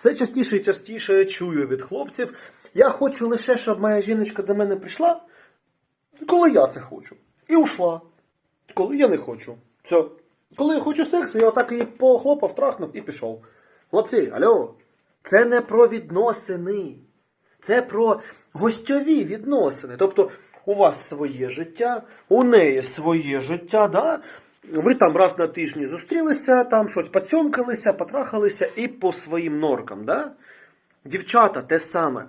Все частіше і частіше я чую від хлопців. Я хочу лише, щоб моя жіночка до мене прийшла, коли я це хочу. І ушла. Коли я не хочу. Все. Коли я хочу сексу, я отак її похлопав, трахнув і пішов. Хлопці, алло, це не про відносини. Це про гостьові відносини. Тобто у вас своє життя, у неї своє життя, да? Ви там раз на тижні зустрілися, там щось поцьомкалися, потрахалися і по своїм норкам. Да? Дівчата, те саме.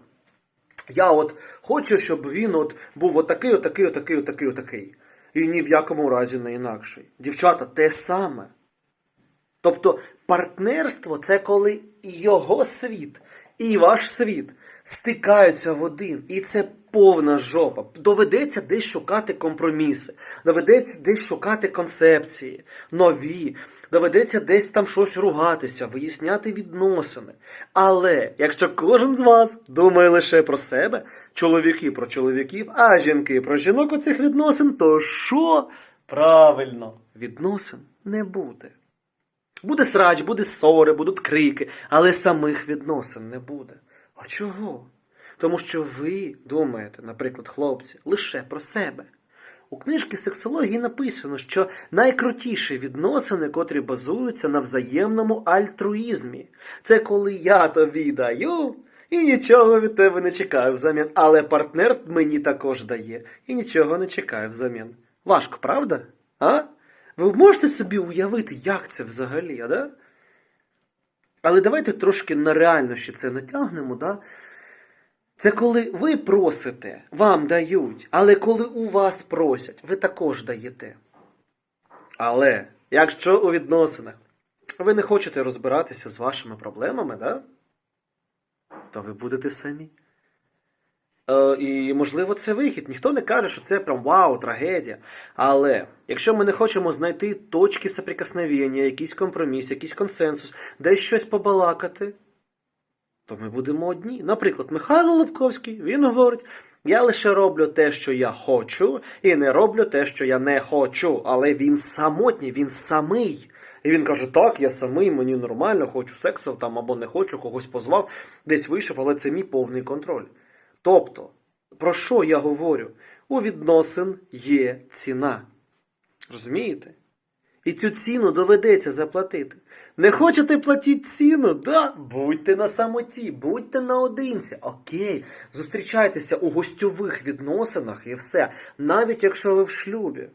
Я от хочу, щоб він от був отакий, отакий, отакий, отакий, отакий. І ні в якому разі не інакший. Дівчата, те саме. Тобто партнерство це коли його світ, і ваш світ стикаються в один. І це повна жопа. Доведеться десь шукати компроміси, доведеться десь шукати концепції, нові, доведеться десь там щось ругатися, виясняти відносини. Але якщо кожен з вас думає лише про себе, чоловіки про чоловіків, а жінки про жінок у цих відносин, то що? Правильно, відносин не буде. Буде срач, буде ссори, будуть крики, але самих відносин не буде. А чого? Тому що ви думаєте, наприклад, хлопці, лише про себе. У книжці сексології написано, що найкрутіші відносини, котрі базуються на взаємному альтруїзмі. Це коли я тобі даю і нічого від тебе не чекаю взамін. Але партнер мені також дає і нічого не чекає взамін. Важко, правда? А? Ви можете собі уявити, як це взагалі, а да? Але давайте трошки на реальності це натягнемо, да? Це коли ви просите, вам дають, але коли у вас просять, ви також даєте. Але якщо у відносинах ви не хочете розбиратися з вашими проблемами, да? то ви будете самі. Е, і, можливо, це вихід. Ніхто не каже, що це прям вау, трагедія. Але якщо ми не хочемо знайти точки соприкосновення, якийсь компроміс, якийсь консенсус, десь щось побалакати, то ми будемо одні. Наприклад, Михайло Левковський, він говорить: я лише роблю те, що я хочу, і не роблю те, що я не хочу. Але він самотній, він самий. І він каже: так, я самий, мені нормально, хочу сексу там або не хочу, когось позвав, десь вийшов, але це мій повний контроль. Тобто, про що я говорю? У відносин є ціна. Розумієте? І цю ціну доведеться заплатити. Не хочете платити ціну? Да, будьте на самоті, будьте наодинці. Окей, зустрічайтеся у гостьових відносинах і все, навіть якщо ви в шлюбі.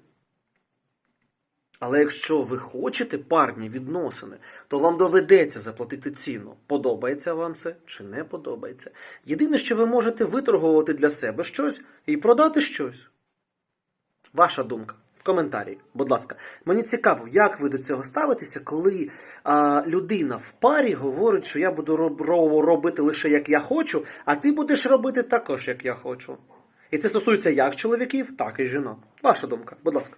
Але якщо ви хочете парні відносини, то вам доведеться заплатити ціну. Подобається вам це чи не подобається. Єдине, що ви можете виторгувати для себе щось і продати щось. Ваша думка. В коментарі, будь ласка, мені цікаво, як ви до цього ставитеся, коли а, людина в парі говорить, що я буду роб- ро- робити лише як я хочу, а ти будеш робити також, як я хочу. І це стосується як чоловіків, так і жінок. Ваша думка, будь ласка.